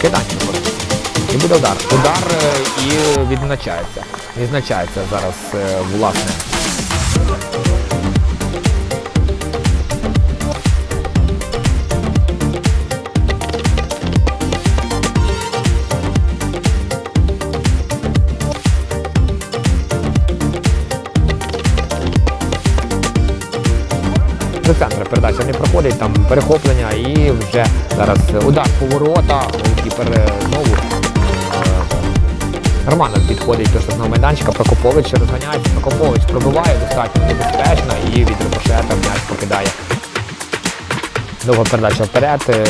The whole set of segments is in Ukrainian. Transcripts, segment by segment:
Кидання просто. І буде удар. Удар е, і відзначається. Відзначається зараз е, власне. До центру передача не проходить, там перехоплення і вже зараз удар поворота, голкіпер е, знову е, Романов підходить до штрафного майданчика, Прокопович розганяється, Прокопович пробиває достатньо небезпечно і від рикошета м'яч покидає. Довга передача вперед. е,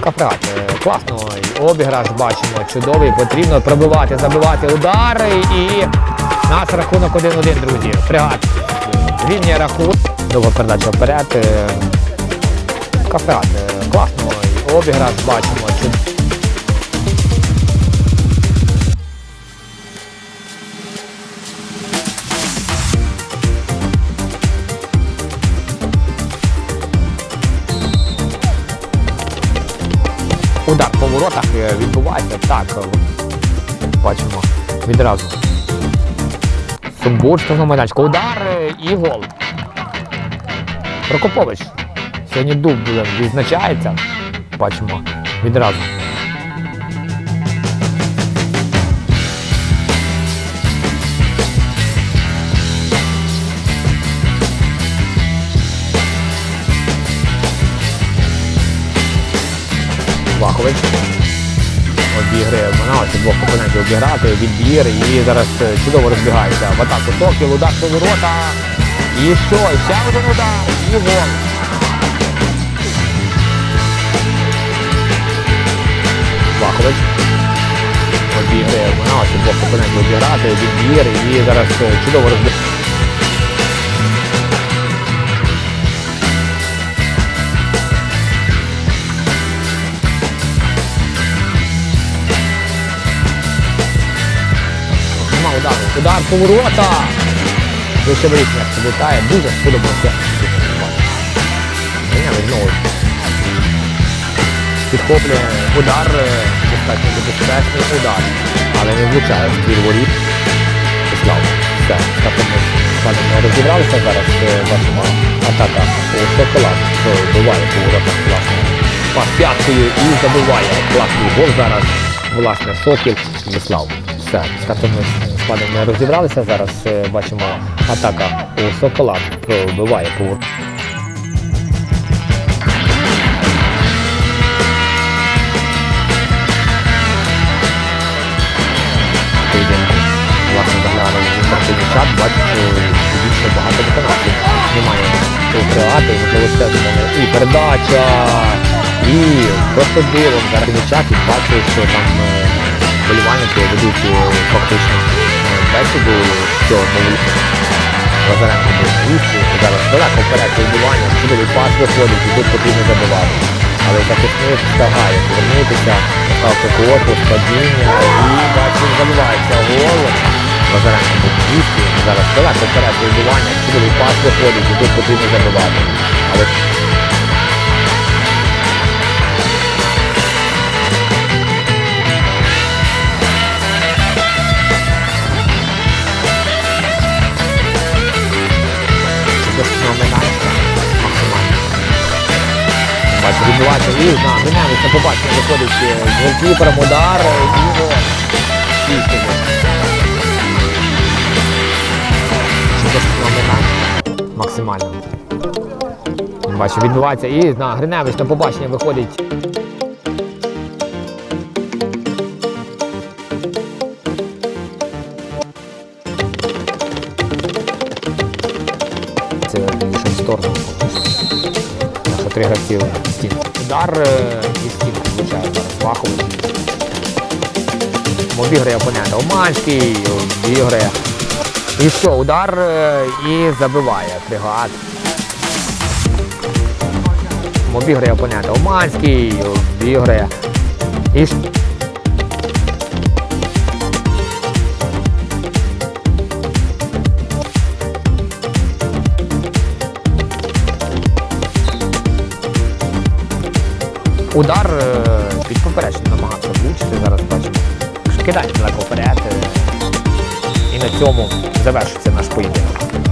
Капрат, класно обіграш бачимо, чудовий, потрібно пробивати, забивати удари і нас рахунок 1-1, друзі. Фрегат Лінія рахунок. Довга передача вперед. е, Капрат, е, класно обіграш бачимо. Удар по воротах е, відбувається так. Бачимо відразу. Сумбур штрафного майданчика. Удар і гол. Прокопович. Сьогодні дуб е, відзначається. Бачимо відразу. Вахович. Обіграє намагається двох опонентів обіграти, відбір і зараз е, чудово розбігається. В атаку Сокіл, удар по ворота. І що? І Ще один удар. І гол. Вахович. Обіграє намагається двох опонентів обіграти, відбір і зараз е, чудово. Нема удару. Удар по Вище вирішення влітає. Дуже. Зайняли знову. Підхоплює удар, е, достатньо небезпечний удар. Але не влучає в твір воріт. Слава. Все, так ми з не розібралися зараз. е, Бачимо атака у шоколад, що вбиває по воротах власне. Пас п'яткою і забиває класний гол зараз. Власне, Сокіл Віслав. Все, з складом не розібралися. Зараз е, бачимо атака у Соколад, пробиває по воротах. поєдинку. Власне, заглянули в інтерактивний чат, бачу, що більше багато виконавців. Немає і можливо це. І передача, і просто дивом зараз в чаті бачу, що там е, болівальники ведуть е, фактично е, бесіду, що новий Лазаренко був місці. Зараз далеко вперед відбування, чудовий пас виходить, і тут потрібно забивати. Але захисник встигає повернутися, ставити корпус, падіння і бачимо, забивається гол. Лазаренко був місці. Зараз далеко вперед відбування, чудовий пас виходить, і тут потрібно забивати. Але Бачу, відбувається і на на побачення виходить е, з голкіпером удар е, і максимально. Бачу, відбувається і на Гриневич на побачення виходить. Це більше сторону. Три гравці в стінку. Удар е, і стінку влучає зараз. Обіграє опонента. Оманський, обіграє. І що, удар е, і забиває Тригат. Обіграє опонента. Оманський, обіграє. І Удар е, під поперечну намагався влучити, зараз бачимо. Кидання далеко вперед. І на цьому завершиться наш поєдинок.